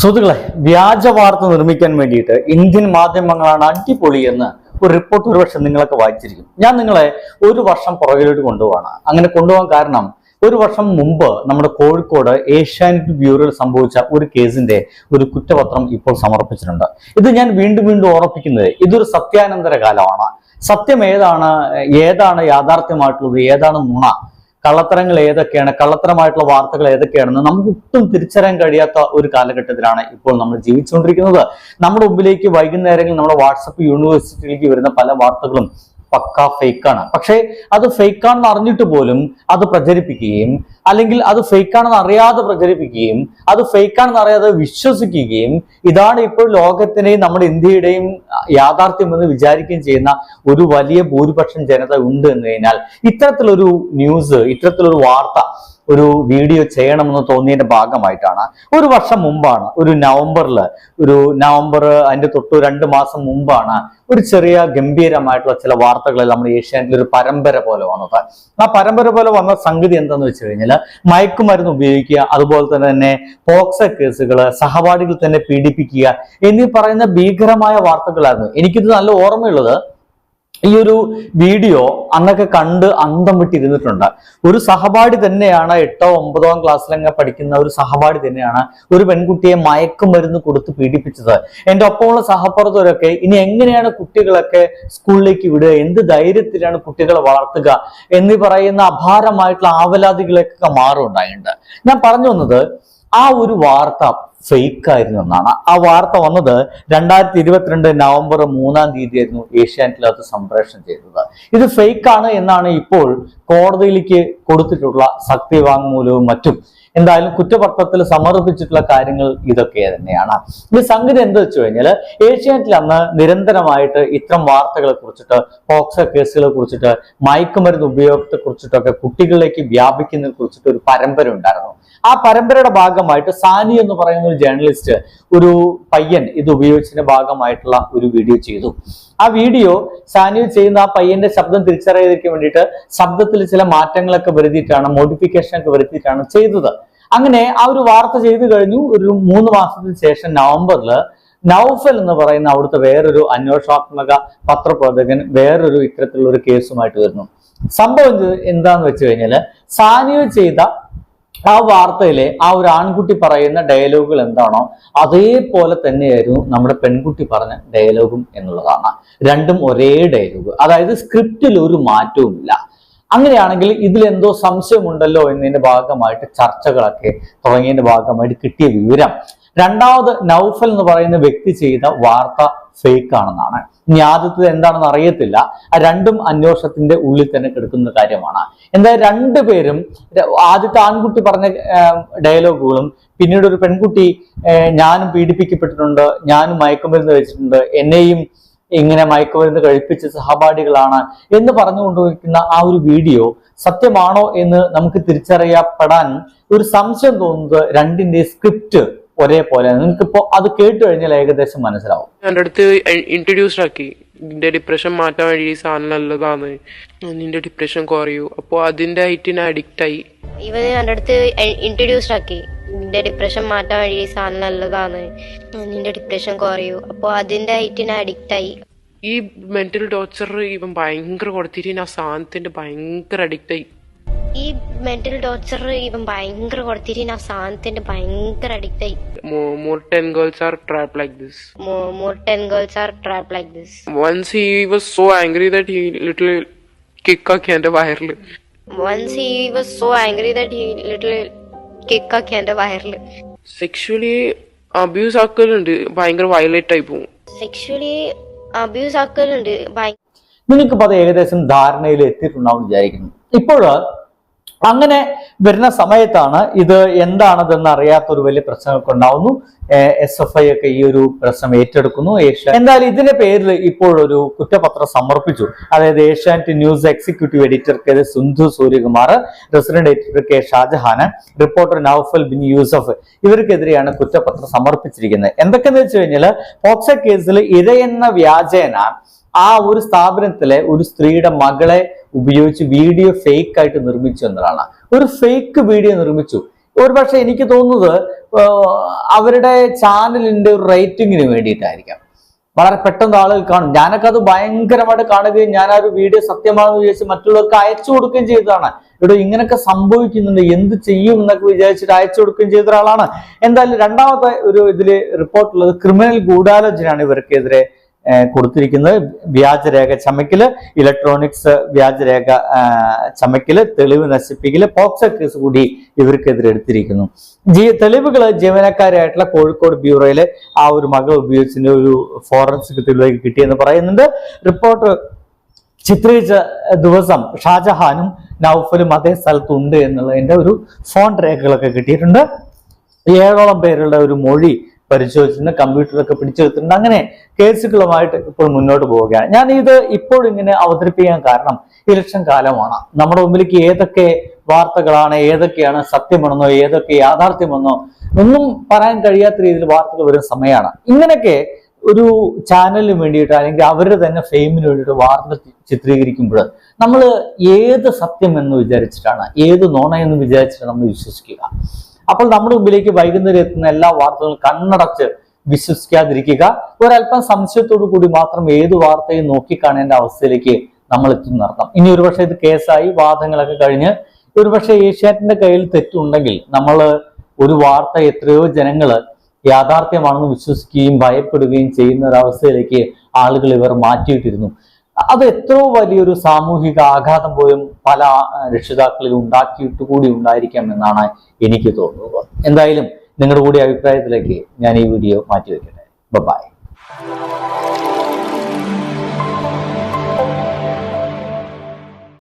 സുഹൃത്തുക്കളെ വ്യാജ വാർത്ത നിർമ്മിക്കാൻ വേണ്ടിയിട്ട് ഇന്ത്യൻ മാധ്യമങ്ങളാണ് അടിപൊളി എന്ന് ഒരു റിപ്പോർട്ട് ഒരുപക്ഷെ നിങ്ങളൊക്കെ വായിച്ചിരിക്കും. ഞാൻ നിങ്ങളെ ഒരു വർഷം പുറകിലോട്ട് കൊണ്ടുപോവാണ്. അങ്ങനെ കൊണ്ടുപോകാൻ കാരണം ഒരു വർഷം മുമ്പ് നമ്മുടെ കോഴിക്കോട് ഏഷ്യാനെറ്റ് ബ്യൂറോയിൽ സംഭവിച്ച ഒരു കേസിന്റെ ഒരു കുറ്റപത്രം ഇപ്പോൾ സമർപ്പിച്ചിട്ടുണ്ട്. ഇത് ഞാൻ വീണ്ടും വീണ്ടും ഓർപ്പിക്കുന്നത് ഇതൊരു സത്യാനന്തര കാലമാണ്. സത്യം ഏതാണ് ഏതാണ് യാഥാർത്ഥ്യമായിട്ടുള്ളത് ഏതാണ് നുണ? കള്ളത്തരങ്ങൾ ഏതൊക്കെയാണ് കള്ളത്തരമായിട്ടുള്ള വാർത്തകൾ ഏതൊക്കെയാണെന്ന് നമുക്ക് ഒട്ടും തിരിച്ചറിയാൻ കഴിയാത്ത ഒരു കാലഘട്ടത്തിലാണ് ഇപ്പോൾ നമ്മൾ ജീവിച്ചുകൊണ്ടിരിക്കുന്നത്. നമ്മുടെ മുമ്പിലേക്ക് വൈകുന്നേരങ്ങളിൽ നമ്മുടെ വാട്സപ്പ് യൂണിവേഴ്സിറ്റിയിലേക്ക് വരുന്ന പല വാർത്തകളും പക്ക ഫേക്കാണ്. പക്ഷേ അത് ഫേക്കാണെന്ന് അറിഞ്ഞിട്ട് പോലും അത് പ്രചരിപ്പിക്കുകയും അല്ലെങ്കിൽ അത് ഫേക്കാണെന്ന് അറിയാതെ പ്രചരിപ്പിക്കുകയും അത് ഫേക്കാണെന്ന് അറിയാതെ വിശ്വസിക്കുകയും ഇതാണ് ഇപ്പോൾ ലോകത്തിനെയും നമ്മുടെ ഇന്ത്യയുടെയും യാഥാർത്ഥ്യമെന്ന് വിചാരിക്കുകയും ചെയ്യുന്ന ഒരു വലിയ ഭൂരിപക്ഷം ജനത ഉണ്ട് എന്ന് കഴിഞ്ഞാൽ ഇത്തരത്തിലൊരു ന്യൂസ് ഇത്തരത്തിലൊരു വാർത്ത ഒരു വീഡിയോ ചെയ്യണമെന്ന് തോന്നിയതിന്റെ ഭാഗമായിട്ടാണ്. ഒരു വർഷം മുമ്പാണ് ഒരു നവംബറിൽ ഒരു നവംബർ അതിന്റെ തൊട്ട് രണ്ട് മാസം മുമ്പാണ് ഒരു ചെറിയ ഗംഭീരമായിട്ടുള്ള ചില വാർത്തകളിൽ നമ്മൾ ഏഷ്യാനെറ്റിൽ ഒരു പരമ്പര പോലെ വന്നത്. ആ പരമ്പര പോലെ വന്ന സംഗതി എന്താന്ന് വെച്ച് കഴിഞ്ഞാൽ മയക്കുമരുന്ന് ഉപയോഗിക്കുക അതുപോലെ തന്നെ പോക്സ കേസുകൾ സഹപാഠികൾ തന്നെ പീഡിപ്പിക്കുക എന്നീ പറയുന്ന ഭീകരമായ വാർത്തകളായിരുന്നു. എനിക്കിത് നല്ല ഓർമ്മയുള്ളത്. ഈ ഒരു വീഡിയോ അന്നൊക്കെ കണ്ട് അന്തം വിട്ടിരുന്നിട്ടുണ്ട് ഒരു സഹപാഠി തന്നെയാണ് എട്ടോ ഒമ്പതോ ക്ലാസ്സിലങ്ങ് പഠിക്കുന്ന ഒരു സഹപാഠി തന്നെയാണ് ഒരു പെൺകുട്ടിയെ മയക്കുമരുന്ന് കൊടുത്ത് പീഡിപ്പിച്ചത്. എന്റെ ഒപ്പമുള്ള സഹപ്രവർത്തകരൊക്കെ ഇനി എങ്ങനെയാണ് കുട്ടികളൊക്കെ സ്കൂളിലേക്ക് വിടുക? എന്ത് ധൈര്യത്തിലാണ് കുട്ടികളെ വളർത്തുക? എന്ന് പറയുന്ന അപാരമായിട്ടുള്ള ആവലാതികളൊക്കെ മാറുണ്ടായിട്ടുണ്ട് ഞാൻ പറഞ്ഞു വന്നത് ആ ഒരു വാർത്ത ഫേക്ക് ആയിരുന്നു എന്നാണ്. ആ വാർത്ത വന്നത് രണ്ടായിരത്തി ഇരുപത്തിരണ്ട് നവംബർ മൂന്നാം തീയതി ആയിരുന്നു ഏഷ്യാനെറ്റിനകത്ത് സംപ്രേഷണം ചെയ്തത്. ഇത് ഫേക്ക് ആണ് എന്നാണ് ഇപ്പോൾ കോടതിയിലേക്ക് കൊടുത്തിട്ടുള്ള സത്യവാങ്മൂലവും മറ്റും. എന്തായാലും കുറ്റപത്രത്തിൽ സമർപ്പിച്ചിട്ടുള്ള കാര്യങ്ങൾ ഇതൊക്കെ തന്നെയാണ്. ഇത് സംഗതി എന്ത് വെച്ച് കഴിഞ്ഞാൽ ഏഷ്യാനെറ്റിൽ അന്ന് നിരന്തരമായിട്ട് ഇത്തരം വാർത്തകളെ കുറിച്ചിട്ട് പോക്സോ കേസുകളെ കുറിച്ചിട്ട് മയക്കുമരുന്ന് ഉപയോഗത്തെ കുറിച്ചിട്ടൊക്കെ കുട്ടികളിലേക്ക് വ്യാപിക്കുന്നതിനെ കുറിച്ചിട്ട് ഒരു പരമ്പര ഉണ്ടായിരുന്നു. ആ പരമ്പരയുടെ ഭാഗമായിട്ട് സാനി എന്ന് പറയുന്ന ഒരു ജേർണലിസ്റ്റ് ഒരു പയ്യൻ ഇത് ഉപയോഗിച്ചതിന്റെ ഭാഗമായിട്ടുള്ള ഒരു വീഡിയോ ചെയ്തു. ആ വീഡിയോ സാനി ചെയ്യുന്ന ആ പയ്യന്റെ ശബ്ദം തിരിച്ചറിയാതിരിക്കാൻ വേണ്ടിയിട്ട് ശബ്ദത്തിൽ ചില മാറ്റങ്ങളൊക്കെ വരുത്തിയിട്ടാണ് മോഡിഫിക്കേഷൻ ഒക്കെ വരുത്തിയിട്ടാണ് ചെയ്തത്. അങ്ങനെ ആ ഒരു വാർത്ത ചെയ്തു കഴിഞ്ഞു. ഒരു മൂന്ന് മാസത്തിന് ശേഷം നവംബറിൽ നൌഫൽ എന്ന് പറയുന്ന അവിടുത്തെ വേറൊരു അന്വേഷണാത്മക പത്രപ്രവർത്തകൻ വേറൊരു ഇത്തരത്തിലുള്ള ഒരു കേസുമായിട്ട് വരുന്നു. സംഭവം എന്താന്ന് വെച്ച് കഴിഞ്ഞാൽ സാനിയോ ചെയ്ത ആ വാർത്തയിലെ ആ ഒരു ആൺകുട്ടി പറയുന്ന ഡയലോഗുകൾ എന്താണോ അതേപോലെ തന്നെയായിരുന്നു നമ്മുടെ പെൺകുട്ടി പറഞ്ഞ ഡയലോഗും എന്നുള്ളതാണ്. രണ്ടും ഒരേ ഡയലോഗ്. അതായത് സ്ക്രിപ്റ്റിൽ ഒരു മാറ്റവുമില്ല. അങ്ങനെയാണെങ്കിൽ ഇതിലെന്തോ സംശയമുണ്ടല്ലോ എന്നതിന്റെ ഭാഗമായിട്ട് ചർച്ചകളൊക്കെ തുടങ്ങിയതിന്റെ ഭാഗമായിട്ട് കിട്ടിയ വിവരം. രണ്ടാമത് നൗഫൽ എന്ന് പറയുന്ന വ്യക്തി ചെയ്ത വാർത്ത ഫേക്ക് ആണെന്നാണ് ഇനി ആദ്യത്തത് എന്താണെന്ന് അറിയത്തില്ല. ആ രണ്ടും അന്വേഷണത്തിന്റെ ഉള്ളിൽ തന്നെ കിടക്കുന്ന കാര്യമാണ്. എന്തായാലും രണ്ടുപേരും പേരും ആദ്യത്തെ ആൺകുട്ടി പറഞ്ഞ ഡയലോഗുകളും പിന്നീട് ഒരു പെൺകുട്ടി ഞാനും പീഡിപ്പിക്കപ്പെട്ടിട്ടുണ്ട് ഞാനും മയക്കുമരുന്ന് കഴിച്ചിട്ടുണ്ട് എന്നെയും ഇങ്ങനെ മയക്കുമരുന്ന് കഴിപ്പിച്ച സഹപാഠികളാണ് എന്ന് പറഞ്ഞുകൊണ്ടിരിക്കുന്ന ആ ഒരു വീഡിയോ സത്യമാണോ എന്ന് നമുക്ക് തിരിച്ചറിയപ്പെടാൻ ഒരു സംശയം തോന്നുന്നത് രണ്ടിന്റെ സ്ക്രിപ്റ്റ് ഒരേപോലെ നിങ്ങൾക്കിപ്പോ അത് കേട്ട് കഴിഞ്ഞാൽ ഏകദേശം മനസ്സിലാവും. എന്റെ അടുത്ത് ഇൻട്രൊഡ്യൂസ്ഡ് ആക്കി. നിന്റെ ഡിപ്രഷൻ മാറ്റാൻ വേണ്ടി ഈ സാധനം നല്ലതാണ്. നിന്റെ ഡിപ്രഷൻ കുറയൂ. അപ്പോൾ അതിന്റെ ആയിട്ട് ഞാൻ അഡിക്റ്റ് ആയി. ഇവന് എന്റെ അടുത്ത് ഇൻട്രൊഡ്യൂസ്ഡ് ആക്കി. നിന്റെ ഡിപ്രഷൻ മാറ്റാൻ വേണ്ടി ഈ സാധനം നല്ലതാണ്. നിന്റെ ഡിപ്രഷൻ കുറയൂ. അപ്പോൾ അതിന്റെ ആയിട്ട് ഞാൻ അഡിക്റ്റ് ആയി. ഈ മെന്റൽ ടോർച്ചർ ഇവൻ ഭയങ്കര കൊടുത്തിട്ട് ആ സാധനത്തിന്റെ ഭയങ്കര അഡിക്റ്റ് ആയി. ഈ മെന്റൽ ടോർച്ചർ ഇവൻ ഭയങ്കര കൊടുത്തിട്ട് ആ സാധനത്തിന്റെ ഭയങ്കര അഡിക്റ്റ് ആയി. More ten girls are trap like this more 10 girls are trapped like this once he was so angry that he little കിക്കാക്കി എന്റെ വയറിൽ. Once he was so angry that he little കിക്കാക്കി എന്റെ വയറിൽ. സെക്ഷുവലി അബ്യൂസ് ആക്കലുണ്ട്. ഭയങ്കര violent ആയി പോകും sexually abuse ആക്കലുണ്ട്. നിങ്ങൾക്കിപ്പോൾ അത് ഏകദേശം ധാരണയിൽ എത്തിയിട്ടുണ്ടാവും വിചാരിക്കുന്നു. ഇപ്പോൾ അങ്ങനെ വരുന്ന സമയത്താണ് ഇത് എന്താണതെന്ന് അറിയാത്ത ഒരു വലിയ പ്രശ്നമൊക്കെ ഉണ്ടാവുന്നു എസ് എഫ് ഐ ഒക്കെ ഈ ഒരു പ്രശ്നം ഏറ്റെടുക്കുന്നു. ഏഷ്യ എന്തായാലും ഇതിന്റെ പേരിൽ ഇപ്പോൾ ഒരു കുറ്റപത്രം സമർപ്പിച്ചു. അതായത് Asianet news executive എഡിറ്റർക്കെതിരെ Sindhu Suryakumar resident editor K Shajahan reporter Naufal bin Yusuf ഇവർക്കെതിരെയാണ് കുറ്റപത്രം സമർപ്പിച്ചിരിക്കുന്നത്. എന്തൊക്കെയെന്ന് വെച്ച് കഴിഞ്ഞാൽ പോക്സോ കേസിൽ ഇരയെന്ന വ്യാജേന ആ ഒരു സ്ഥാപനത്തിലെ ഒരു സ്ത്രീയുടെ മകളെ ഉപയോഗിച്ച് വീഡിയോ ഫേക്ക് ആയിട്ട് നിർമ്മിച്ചു എന്നതാണ്. ഒരു ഫേക്ക് വീഡിയോ നിർമ്മിച്ചു. ഒരുപക്ഷെ എനിക്ക് തോന്നുന്നത് അവരുടെ ചാനലിന്റെ ഒരു റേറ്റിംഗിന് വേണ്ടിയിട്ടായിരിക്കാം. വളരെ പെട്ടെന്ന് ആളുകൾ കാണും. ഞാനൊക്കെ അത് ഭയങ്കരമായിട്ട് കാണുകയും ഞാൻ ആ ഒരു വീഡിയോ സത്യമാണെന്ന് വിചാരിച്ച് മറ്റുള്ളവർക്ക് അയച്ചു കൊടുക്കുകയും ചെയ്തതാണ്. ഇവിടെ ഇങ്ങനെയൊക്കെ സംഭവിക്കുന്നുണ്ട്. എന്ത് ചെയ്യും എന്നൊക്കെ വിചാരിച്ചിട്ട് അയച്ചു കൊടുക്കുകയും ചെയ്ത ഒരാളാണ്. എന്തായാലും രണ്ടാമത്തെ ഒരു ഇതിൽ റിപ്പോർട്ടുള്ളത് ക്രിമിനൽ ഗൂഢാലോചനയാണ് ഇവർക്കെതിരെ കൊടുത്തിരിക്കുന്നത് വ്യാജരേഖ ചമയ്ക്കൽ ഇലക്ട്രോണിക്സ് വ്യാജരേഖ ചമയ്ക്കൽ തെളിവ് നശിപ്പിക്കൽ പോക്സോ കേസ് കൂടി ഇവർക്കെതിരെ എടുത്തിരിക്കുന്നു. ജീ തെളിവുകൾ ജീവനക്കാരായിട്ടുള്ള കോഴിക്കോട് ബ്യൂറോയിലെ ആ ഒരു മകൾ ഉപയോഗിച്ചതിന്റെ ഒരു ഫോറൻസിക് തെളിവ് കിട്ടിയെന്ന് പറയുന്നുണ്ട്. റിപ്പോർട്ട് ചിത്രീകരിച്ച ദിവസം ഷാജഹാനും നൌഫലും അതേ സ്ഥലത്തുണ്ട് എന്നുള്ളതിന്റെ ഒരു ഫോൺ രേഖകളൊക്കെ കിട്ടിയിട്ടുണ്ട്. ഏഴോളം പേരുടെ ഒരു മൊഴി പരിശോധിച്ചിട്ടുണ്ട് കമ്പ്യൂട്ടറൊക്കെ പിടിച്ചെടുത്തിട്ടുണ്ട്. അങ്ങനെ കേസുകളുമായിട്ട് ഇപ്പോൾ മുന്നോട്ട് പോവുകയാണ്. ഞാൻ ഇത് ഇപ്പോൾ ഇങ്ങനെ അവതരിപ്പിക്കാൻ കാരണം ഇലക്ഷൻ കാലമാണ്. നമ്മുടെ മുമ്പിലേക്ക് ഏതൊക്കെ വാർത്തകളാണ് ഏതൊക്കെയാണ് സത്യമെന്നോ ഏതൊക്കെ യാഥാർത്ഥ്യമെന്നോ ഒന്നും പറയാൻ കഴിയാത്ത രീതിയിൽ വാർത്തകൾ വരുന്ന സമയമാണ്. ഇങ്ങനെയൊക്കെ ഒരു ചാനലിന് വേണ്ടിയിട്ട് അല്ലെങ്കിൽ അവരുടെ തന്നെ ഫെയിമിന് വേണ്ടിയിട്ട് വാർത്ത ചി- ചിത്രീകരിക്കുമ്പോൾ നമ്മൾ ഏത് സത്യം എന്ന് വിചാരിച്ചിട്ടാണ് ഏത് നോണയെന്ന് വിചാരിച്ചിട്ടാണ് നമ്മൾ വിശ്വസിക്കുക? അപ്പോൾ നമ്മുടെ മുമ്പിലേക്ക് വൈകുന്നേരം എത്തുന്ന എല്ലാ വാർത്തകളും കണ്ണടച്ച് വിശ്വസിക്കാതിരിക്കുക. ഒരല്പം സംശയത്തോടു കൂടി മാത്രം ഏത് വാർത്തയും നോക്കിക്കാണേണ്ട അവസ്ഥയിലേക്ക് നമ്മൾ എത്തി അർത്ഥം ഇനി ഒരുപക്ഷെ ഇത് കേസായി വാദങ്ങളൊക്കെ കഴിഞ്ഞ് ഒരുപക്ഷെ ഏഷ്യാറ്റിന്റെ കയ്യിൽ തെറ്റുണ്ടെങ്കിൽ നമ്മൾ ഒരു വാർത്ത എത്രയോ ജനങ്ങൾ യാഥാർത്ഥ്യമാണെന്ന് വിശ്വസിക്കുകയും ഭയപ്പെടുകയും ചെയ്യുന്ന ഒരവസ്ഥയിലേക്ക് ആളുകൾ ഇവർ മാറ്റിയിട്ടിരുന്നു. അത് എത്രയോ വലിയൊരു സാമൂഹിക ആഘാതം പോലും പല രക്ഷിതാക്കളിൽ ഉണ്ടാക്കിയിട്ട് കൂടി ഉണ്ടായിരിക്കാം എന്നാണ് എനിക്ക് തോന്നുന്നത്. എന്തായാലും നിങ്ങളുടെ കൂടി അഭിപ്രായത്തിലേക്ക് ഞാൻ ഈ വീഡിയോ മാറ്റി വെക്കട്ടെ ബൈ